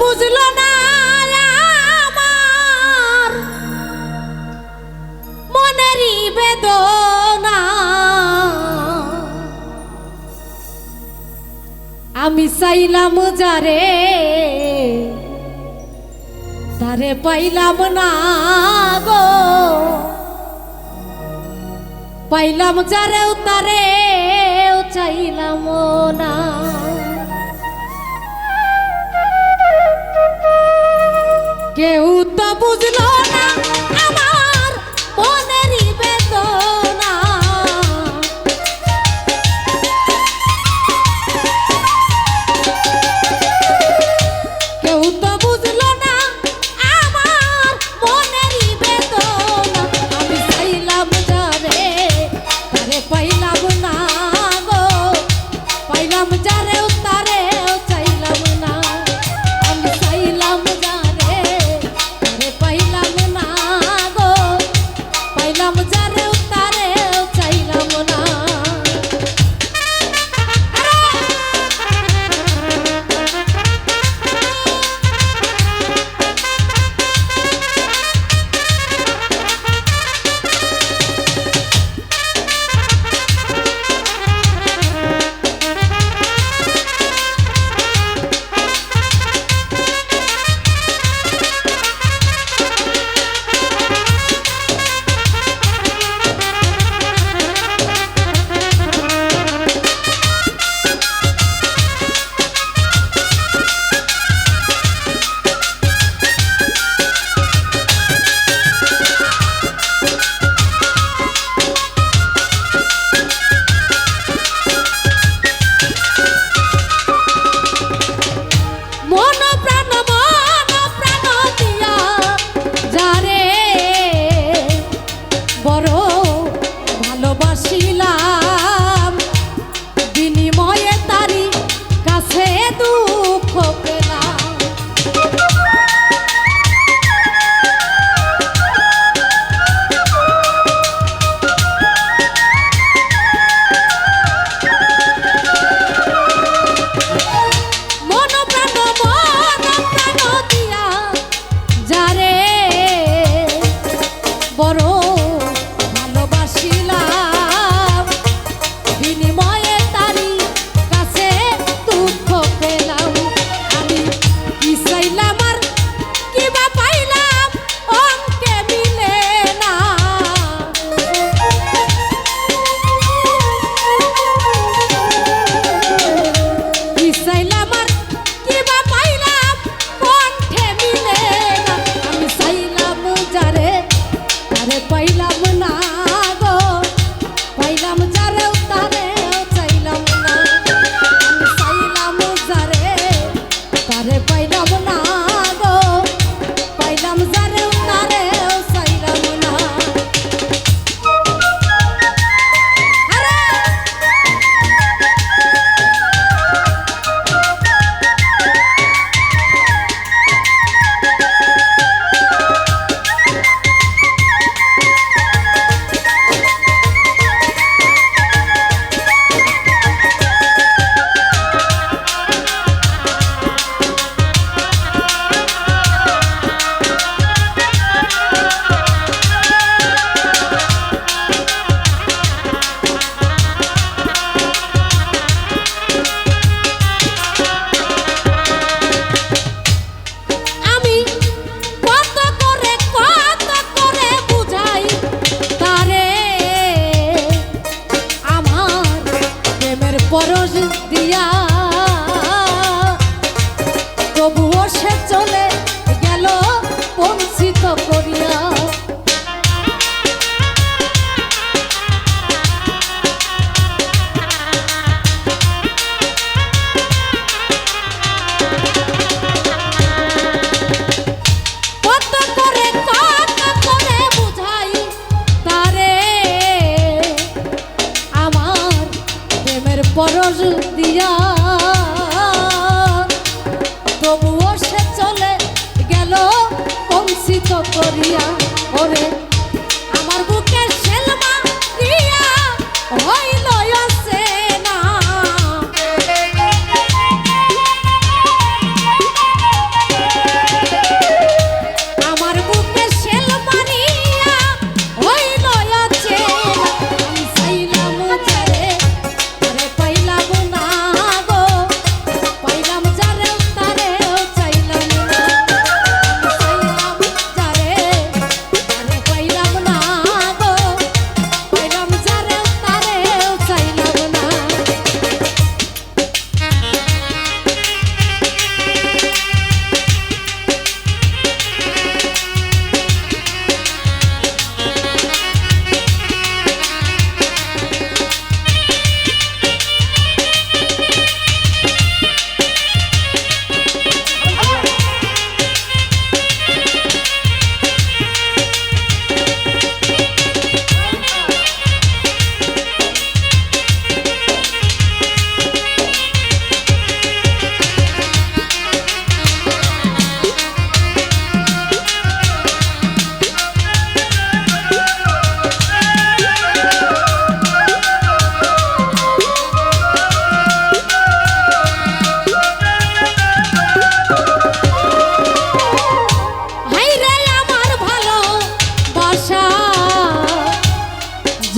বুঝল না মনেরই বেদনা। আমি চাইলাম যারে, তারে পাইলাম না গো। পাইলাম যারে তারে চাইলাম না। কেউ তো বুঝলো না। দিয়া পরশ দিয়া। তবুও সে চলে গেল কংসিত করিয়া ওরে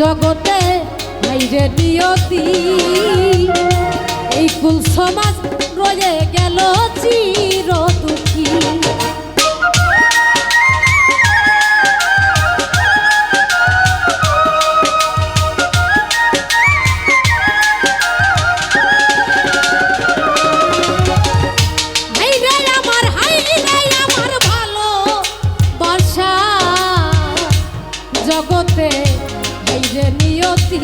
জগতে হাইরে নিয়তি। এই কুল সমাজ রয়ে গেল চির দুঃখী হাইরে এই যে নিয়তি